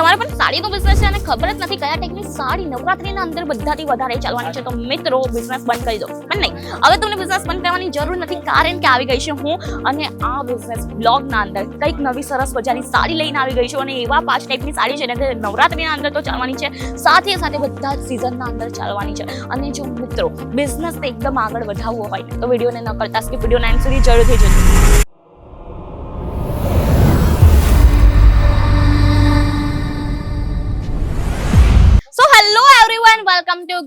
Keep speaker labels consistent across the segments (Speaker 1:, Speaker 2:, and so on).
Speaker 1: તમારે પણ સાડીનો બિઝનેસ છે અને ખબર જ નથી કયા ટાઈપની સાડી નવરાત્રીના અંદર બધાથી વધારે ચાલવાની છે. તો મિત્રો બિઝનેસ બંધ કરી દો. પણ નહીં, હવે તમને બિઝનેસ બંધ કરવાની જરૂર નથી. કારણ કે આવી ગઈ છું હું અને આ બિઝનેસ બ્લોગના અંદર કંઈક નવી સરસ મજાની સાડી લઈને આવી ગઈ છું અને એવા પાંચ ટાઈપની સાડી છે તે નવરાત્રીના અંદર તો ચાલવાની છે. સાથે સાથે બધા જ સિઝનના અંદર ચાલવાની છે. અને જો મિત્રો બિઝનેસને એકદમ આગળ વધારવો હોય, તો વિડીયોને ન કરતા. સ્કીપ વીડિયો નાઇન સુધી જરૂરથી જોજો.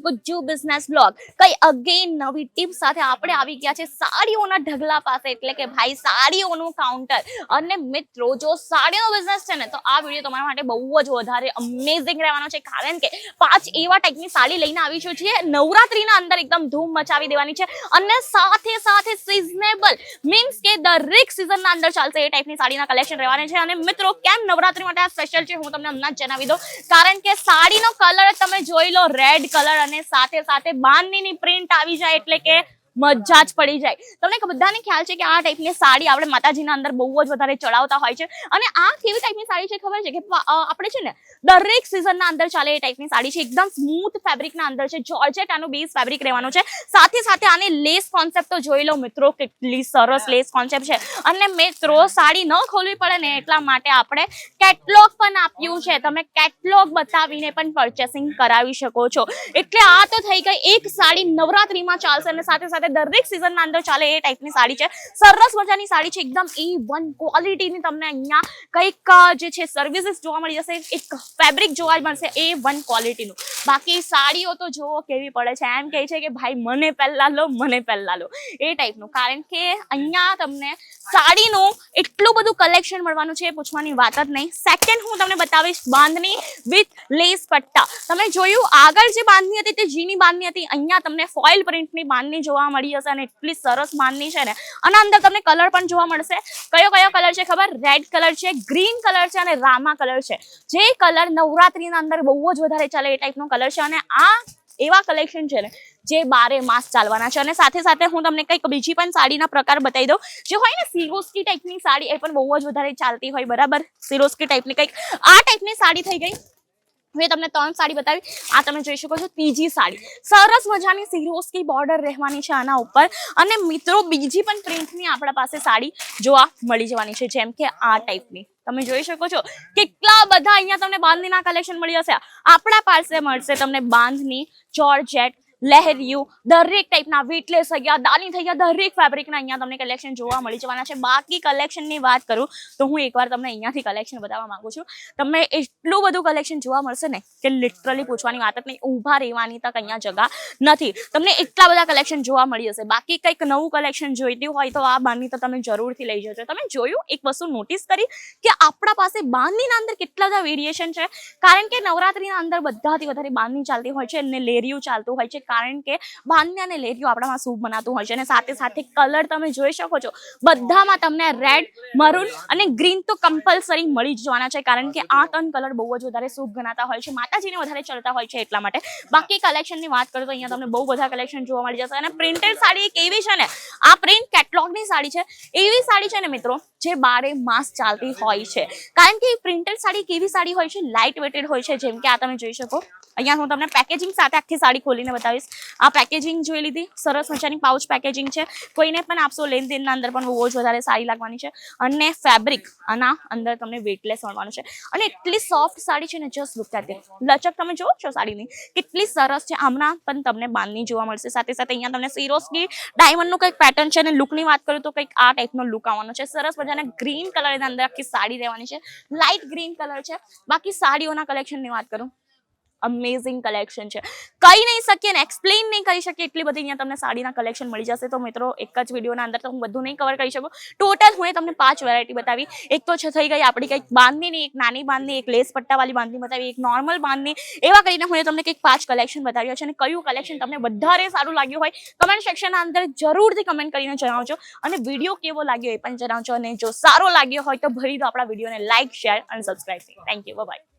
Speaker 1: ગુજ્જુ બિઝનેસ બ્લોગ કઈ અગેન નવી ટીપ સાથે આપણે આવી ગયા છે સાડીઓના ઢગલા પાસે. એટલે કે ભાઈ, સાડીઓનું કાઉન્ટર અને મિત્રો, જો સાડીનો બિઝનેસ છે ને, તો આ વીડિયો તમારા માટે બહુ જ વધારે અમેઝિંગ રહેવાનો છે. કારણ કે પાંચ એવા ટાઈપની સાડી લઈને આવી છું છીએ નવરાત્રીના અંદર એકદમ ધૂમ મચાવી દેવાની છે અને સાથે સાથે સિઝનેબલ મીન્સ કે દરેક સિઝનના અંદર ચાલશે એ ટાઈપની સાડીના કલેક્શન રહેવાના છે. અને મિત્રો, કેમ નવરાત્રી માટે આ સ્પેશિયલ છે? હું તમને હમણાં જ જણાવી દઉં. કારણ કે સાડીનો કલર તમે જોઈ લો રેડ કલર અને સાથે સાથે બાંધણીની પ્રિન્ટ આવી જાય એટલે કે મજા જ પડી જાય. તમને બધાને ખ્યાલ છે કે આ ટાઈપની સાડી આપણે માતાજીના અંદર બહુ જ વધારે ચડાવતા હોય છે. અને આ કેવી ટાઈપની સાડી છે ખબર છે કે આપણે છે ને દરેક સિઝનના અંદર ચાલે એ ટાઈપની સાડી છે. એકદમ સ્મૂથ ફેબ્રિકના અંદર છે. જોર્જેટ આનું બેઝ ફેબ્રિક રહેવાનું છે. સાથે સાથે આની લેસ કોન્સેપ્ટ તો જોઈ લો મિત્રો, કેટલી સરસ લેસ કોન્સેપ્ટ છે. અને મિત્રો, સાડી ન ખોલવી પડે ને એટલા માટે આપણે કેટલોગ પણ આપ્યું છે. તમે કેટલોગ બતાવીને પણ પરચેસિંગ કરાવી શકો છો. એટલે આ તો થઈ ગઈ એક સાડી નવરાત્રીમાં ચાલશે અને સાથે સાથે દરેક સિઝનના અંદર ચાલે એ ટાઈપની સાડી છે. સરસ મજાની સાડી છે. એકદમ એ વન ક્વોલિટીની તમને અહીંયા કંઈક જે છે સર્વિસીસ જોવા મળી જશે. એક ફેબ્રિક જોવા મળશે એ વન ક્વોલિટીનું બાકી સાડીઓ તો જોવો કેવી પડે છે. એમ કહે છે કે ભાઈ, મને પહેલા લો, મને પહેલા લો. એ ટાઈપનું કારણ કે અહીંયા તમને સાડીનું એટલું બધું કલેક્શન મળવાનું છે પૂછવાની વાત જ નહીં. સેકન્ડ હું તમને બતાવીશ બાંધણી વિથ લેસ પટ્ટા. તમે જોયું આગળ જે બાંધણી હતી તે જીની બાંધણી હતી. અહીંયા તમને ફોઇલ પ્રિન્ટની બાંધણી જોવા મળી હશે અને એટલી સરસ માનની છે ને. અને અંદર તમને કલર પણ જોવા મળશે. કયો કયો કલર છે ખબર? રેડ કલર છે ગ્રીન કલર છે અને રામા કલર છે. જે કલર નવરાત્રીના અંદર બહુ જ વધારે ચાલે એ ટાઈપનો કલર છે અને આ એવા કલેક્શન છે ને જે બારે માસ ચાલવાના છે. અને સાથે સાથે હું તમને કંઈક બીજી પણ સાડીના પ્રકાર બતાવી દઉં. જે હોય ને સિરોસ્કી ટાઈપની સાડી એ પણ બહુ જ વધારે ચાલતી હોય, બરાબર? સિરોસ્કી ટાઈપની કંઈક આ ટાઈપની સાડી થઈ ગઈ. હવે તમને ત્રણ સાડી બતાવી. આ તમે જોઈ શકો છો, ત્રીજી સાડી. સરસ મજાની સિરોસ્કી બોર્ડર રહેવાની છે આના ઉપર. અને મિત્રો, બીજી પણ પ્રિન્ટની આપણા પાસે સાડી જોવા મળી જવાની છે, જેમ કે આ ટાઈપની તમે જોઈ શકો છો, કેટલા બધા અહીંયા તમને બાંધણીના કલેક્શન મળી જશે આપણા પાસે મળશે તમને બાંધણી જોર્જેટ લહેરિયું દરેક ટાઈપના વેટલેસ થઈ ગયા દાની થઈ ગયા, દરેક ફેબ્રિકના અહીંયા તમને કલેક્શન જોવા મળી જવાના છે. બાકી કલેક્શનની વાત કરું તો હું એકવાર તમને અહીંયાથી કલેક્શન બતાવવા માંગુ છું. તમને એટલું બધું કલેક્શન જોવા મળશે ને કે લિટરલી પૂછવાની વાત જ નહીં, ઊભા રહેવાની તક અહીંયા જગા નથી. તમને એટલા બધા કલેક્શન જોવા મળી જશે. બાકી કંઈક નવું કલેક્શન જોઈતું હોય તો આ બાંધની તો તમે જરૂરથી લઈ જજો. તમે જોયું? એક વસ્તુ નોટિસ કરી કે આપણા પાસે બાંધનીના અંદર કેટલા બધા વેરિએશન છે. કારણ કે નવરાત્રીના અંદર બધાથી વધારે બાંધની ચાલતી હોય છે અને લેરિયું ચાલતું હોય છે. કારણ કે બાંધણી અને લેરિયું આપણામાં શુભ મનાતું હોય છે અને સાથે સાથે કલર તમે જોઈ શકો છો. બધામાં તમને રેડ મરૂન અને ગ્રીન તો કમ્પલસરી મળી જવાના છે કારણ કે આ ત્રણ કલર બહુ જ વધારે શુભ ગણાતા હોય છે. માતાજીને વધારે ચડતા હોય છે એટલા માટે. બાકી કલેક્શનની વાત કરું તો અહીંયા તમને બહુ બધા કલેક્શન જોવા મળી જશે અને પ્રિન્ટેડ સાડી એક એવી છે ને, આ પ્રિન્ટ કેટલોગની સાડી છે. એવી સાડી છે ને મિત્રો, જે બારે માસ ચાલતી હોય છે. કારણ કે પ્રિન્ટેડ સાડી કેવી સાડી હોય છે લાઇટ વેટેડ હોય છે, જેમ કે આ તમે જોઈ શકો. અહીંયા હું તમને પેકેજિંગ સાથે આખી સાડી ખોલીને બતાવીશ. આ પેકેજિંગ જોઈ લીધી. સરસ મજાની પાઉચ પેકેજિંગ છે. કોઈને પણ આપશો, લેનદેનના અંદર પણ બહુ જ વધારે સારી લાગવાની છે. અને ફેબ્રિક આના અંદર તમને વેટલેસ મળવાનું છે. અને એટલી સોફ્ટ સાડી છે ને જસ્ટ લુક લચક તમે જોવો છો સાડીની? કેટલી સરસ છે. હમણાં પણ તમને બાંધણી જોવા મળશે. સાથે સાથે અહીંયા તમને સિરોસ્કી ડાયમંડનું કંઈક પેટર્ન છે અને લુકની વાત કરું તો કંઈક આ ટાઈપનો લુક આવવાનો છે. સરસ મજાના ગ્રીન કલર એના અંદર આખી સાડી રહેવાની છે. લાઇટ ગ્રીન કલર છે. બાકી સાડીઓના કલેક્શનની વાત કરું. અમેઝિંગ કલેક્શન છે. કહી નહીં શકીએ ને એક્સપ્લેન નહીં કરી શકીએ, એટલી બધી અહીંયા તમને સાડીના કલેક્શન મળી જશે. તો મિત્રો, એક જ વિડીયોના અંદર તો હું બધું નહીં કવર કરી શકું. ટોટલ હું તમને પાંચ વેરાયટી બતાવી. એક તો છે, થઈ ગઈ આપણી કંઈક બાંધણીની, એક નાની બાંધણી, એક લેસ પટ્ટાવાળી બાંધણી બતાવી, એક નોર્મલ બાંધણી. એવા કરીને હું તમને કંઈક પાંચ કલેક્શન બતાવ્યા છે અને કયું કલેક્શન તમને વધારે સારું લાગ્યું હોય કમેન્ટ સેક્શનના અંદર જરૂરથી કમેન્ટ કરીને જણાવજો. અને વીડિયો કેવો લાગ્યો એ પણ જણાવજો. અને જો સારો લાગ્યો હોય તો ભરી દો આપણા વિડીયોને લાઇક શેર અને સબસ્ક્રાઈબ થેન્ક યુ બાય